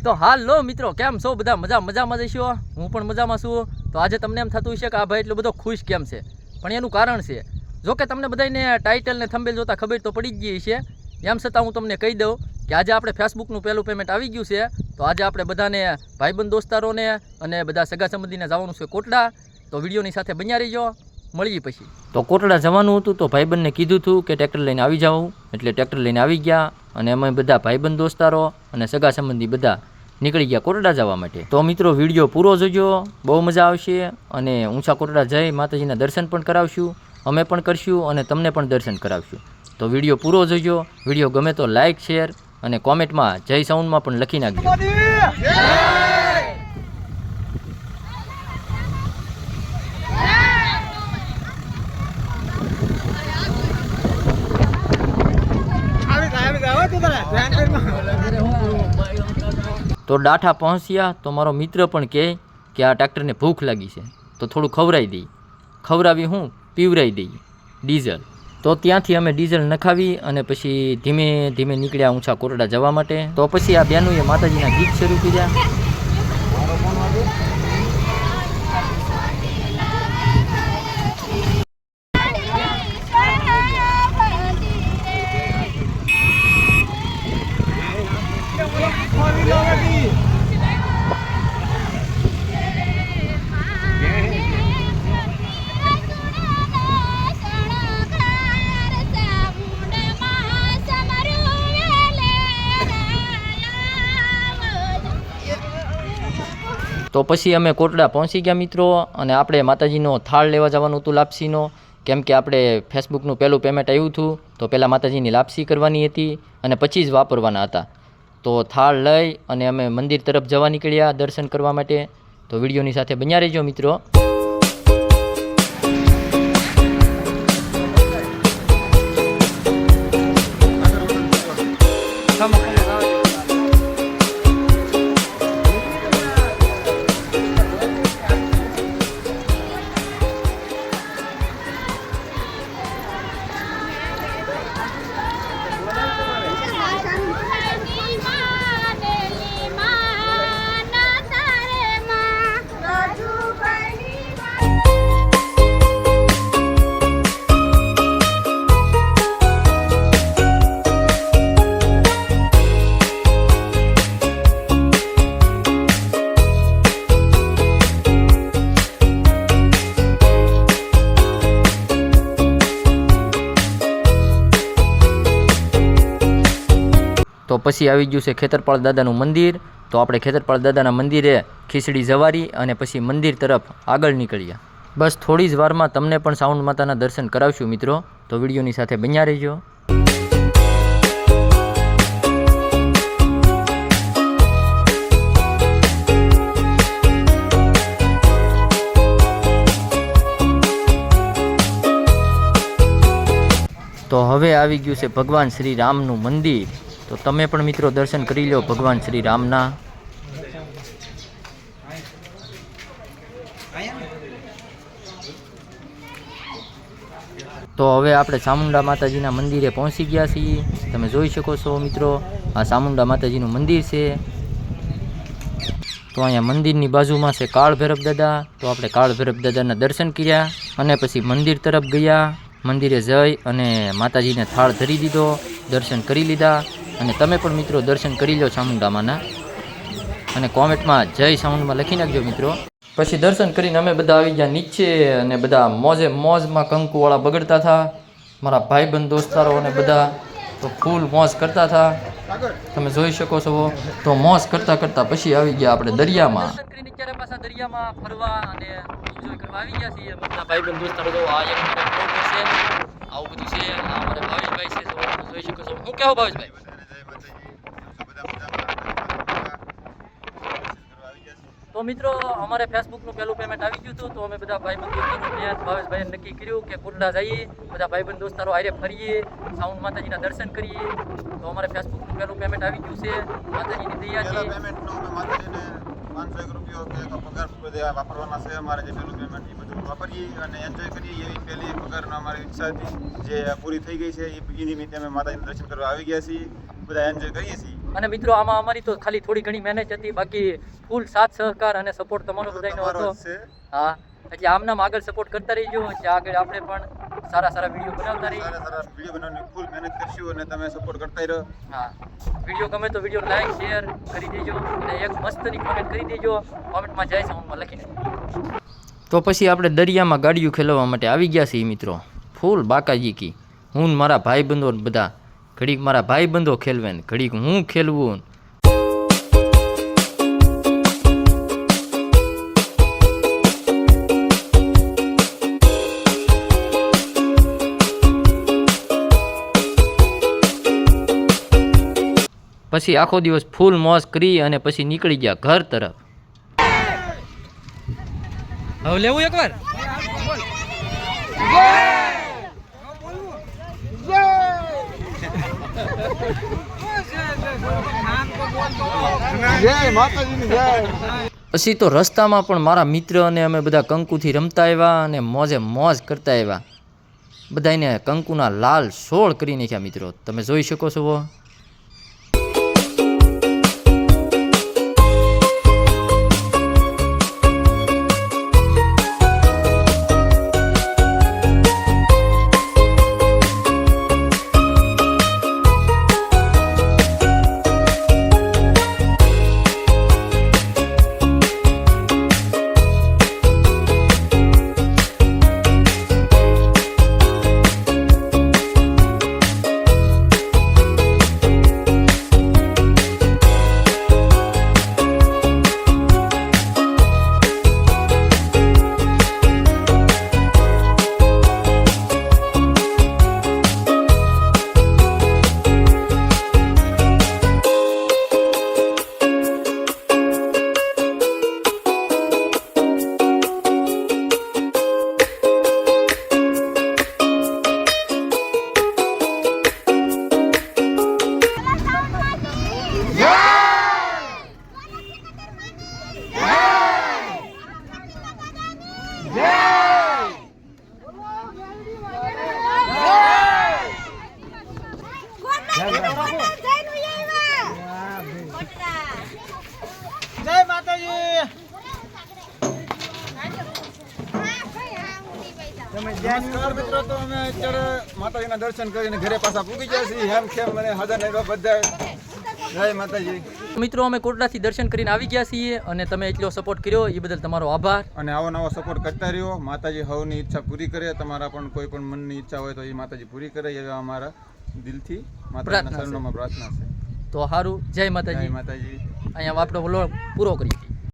તો હાલો મિત્રો, કેમ છો બધા? મજા મજામાં જઈશો હું પણ મજામાં છું. તો આજે તમને એમ થતું હશે કે આ ભાઈ એટલો બધો ખુશ કેમ છે? પણ એનું કારણ છે, જો કે તમને બધાને ટાઇટલ ને થંબેલ જોતા ખબર તો પડી ગઈ છે એમ છતાં હું તમને કહી દઉં કે આજે આપણે ફેસબુકનું પહેલું પેમેન્ટ આવી ગયું છે. તો આજે આપણે બધાને ભાઈબંધ દોસ્તારોને અને બધા સગા સંબંધીને જવાનું છે કોટડા. તો વિડીયોની સાથે બન્યા રહીજો. મળીએ પછી. તો કોટડા જવાનું હતું તો ભાઈબંધને કીધું હતું કે ટ્રેક્ટર લઈને આવી જાઉં. એટલે ટ્રેક્ટર લઈને આવી ગયા અને અમે બધા ભાઈબંધ દોસ્તારો અને સગા સંબંધી બધા નીકળી ગયા કોટડા જવા માટે. તો મિત્રો, વીડિયો પૂરો જોજો. બહુ મજા આવશે અને ઊંચા કોટડા જઈ માતાજીના દર્શન પણ કરાવશું. અમે પણ કરશું અને તમને પણ દર્શન કરાવશું. તો વીડિયો પૂરો જોજો. વીડિયો ગમે તો લાઇક શેર અને કોમેન્ટમાં જય સાઉન્ડમાં પણ લખી નાખજો. તો ડાઠા પહોંચ્યા તો મારો મિત્ર પણ કહે કે આ ટ્રેક્ટરને ભૂખ લાગી છે. તો થોડું ખવડાવી દઈ. ખવડાવી હું પીવરાવી દઈએ ડીઝલ. તો ત્યાંથી અમે ડીઝલ નખાવી અને પછી ધીમે ધીમે નીકળ્યા ઊંચા કોરડા જવા માટે. તો પછી આ બેનુએ માતાજીના ગીત શરૂ કર્યા. તો પછી અમે કોટડા પહોંચી ગયા મિત્રો અને આપણે માતાજીનો થાળ લેવા જવાનું હતું લાપસીનો. કેમ કે આપણે ફેસબુકનું પહેલું પેમેન્ટ આવ્યું હતું, તો પહેલાં માતાજીની લાપસી કરવાની હતી અને પછી જ વાપરવાના હતા. તો થાળ લઈ અને અમે મંદિર તરફ જવા નીકળ્યા દર્શન કરવા માટે. તો વિડીયોની સાથે બન્યા રહેજો મિત્રો. તો પછી આવી ગયું છે ખેતરપાળ દાદાનું મંદિર. તો આપણે ખેતરપાળ દાદાના મંદિરે ખીચડી જવારી અને પછી મંદિર તરફ આગળ નીકળ્યા. બસ થોડી જ વારમાં તમને પણ સાઉન્ડ માતાના દર્શન કરાવશું મિત્રો. તો વિડીયોની સાથે બન્યા રહેજો. તો હવે આવી ગયું છે ભગવાન શ્રી રામનું મંદિર. તો તમે પણ મિત્રો દર્શન કરી લો ભગવાન શ્રી રામના. તો હવે આપણે ચામુંડા માતાજીના મંદિરે પહોંચી ગયા છીએ. તમે જોઈ શકો છો મિત્રો, આ ચામુંડા માતાજીનું મંદિર છે. તો અહીંયા મંદિરની બાજુમાં છે કાળ ભૈરવ દાદા. તો આપણે કાળ ભૈરવ દાદાના દર્શન કર્યા અને પછી મંદિર તરફ ગયા. મંદિરે જઈ અને માતાજીને થાળ ધરી દીધો, દર્શન કરી લીધા. અને તમે પણ મિત્રો દર્શન કરી લો ચામુંડામાંના. અને કોમેન્ટમાં જય સાઉન્ડમાં લખી નાખજો મિત્રો. પછી દર્શન કરીને અમે બધા આવી ગયા નીચે અને બધા મોજે મોજમાં કંકુવાળા બગડતા હતા. મારા ભાઈબંધ, દોસ્તારો અને બધા તો ફૂલ મોજ કરતા હતા. તમે જોઈ શકો છો. તો મોજ કરતા કરતા પછી આવી ગયા આપણે દરિયામાં. દરિયામાં ફરવા અને આવી ગયા છીએ? આવું બધું છે. અમારા ભાવેશભાઈ શકો છો. હું કેવો ભાવેશભાઈ? તો મિત્રો, અમારે ફેસબુકનું પહેલું પેમેન્ટ આવી ગયું હતું, તો અમે બધા ભાઈબંધ દોસ્તારો ત્યાં ભાવેશભાઈએ નક્કી કર્યું કે કુરડા જઈએ, બધા ભાઈબંધ દોસ્તારો આરે ફરીએ, સાઉન્ડ માતાજીના દર્શન કરીએ. તો અમારે ફેસબુકનું પહેલું પેમેન્ટ આવી ગયું છે, માતાજીની દયા છે. પાંચસો એક રૂપિયો કે પગાર બધા વાપરવાના છે, અમારે જે પેલું પેમેન્ટ એ બધું વાપરીએ અને એન્જોય કરીએ એવી પહેલી પગારનો અમારી ઈચ્છા જે પૂરી થઈ ગઈ છે એ નિમિત્તે અમે માતાજીના દર્શન કરવા આવી ગયા છીએ, બધા એન્જોય કરીએ છીએ. અને મિત્રો આમાં અમારી તો ખાલી થોડી ઘણી મહેનત હતી. બાકી ફૂલ સાથ સહકાર અને સપોર્ટ તમારો બધાનો હતો હા એટલે આમનામ આગળ સપોર્ટ કરતા રહીજો. એટલે આગળ આપણે પણ સારા સારા વીડિયો બનાવતા રહીએ. સારા સારા વીડિયો બનાવવાની ફૂલ મહેનત કરશું અને તમે સપોર્ટ કરતા રહો. હા વીડિયો ગમે તો વીડિયો લાઈક શેર કરી દેજો અને એક મસ્તની કોમેન્ટ કરી દેજો. કોમેન્ટમાં જય સાઉન્ડમાં લખીને. તો પછી આપણે દરિયામાં ગાડીઓ ખેલવા માટે આવી ગયા છીએ મિત્રો. ફૂલ બાકાજી કી. હું મારા ભાઈબંધો બધા ઘડીક મારા ભાઈબંધો ખેલવે ને ઘડીક હું ખેલવું પછી આખો દિવસ ફૂલ મોજ કરી અને પછી નીકળી ગયા ઘર તરફ. હવે લેવું એકવાર જય માતાજીની જય પછી તો રસ્તામાં પણ મારા મિત્ર અને અમે બધા કંકુથી રમતા આવ્યા અને મોજે મોજ કરતા આવ્યા. બધાને કંકુના લાલ સોળ કરી નાખ્યા મિત્રો. તમે જોઈ શકો છો નમસ્કાર મિત્રો તો અમે અત્યારે માતાજીના દર્શન કરીને ઘરે પાછા પૂગી ગયા છીએ. હેમ ખેમ મને હાજર નહીં બધા. જય માતાજી. મિત્રો અમે કોટડાથી દર્શન કરીને આવી ગયા છીએ અને તમે એટલો સપોર્ટ કર્યો એ બદલ તમારો આભાર. અને આવો નવો સપોર્ટ કરતા રહ્યો. માતાજી હવની ઈચ્છા પૂરી કરે. તમારા પણ કોઈ પણ મનની ઈચ્છા હોય તો એ માતાજી પૂરી કરે એવા અમારા દિલથી માતાજીના પ્રાર્થના છે. પ્રાર્થના છે. તો સારું જય જય માતાજી માતાજી. અહીંયા આપણો વ્લોગ પૂરો કરીએ.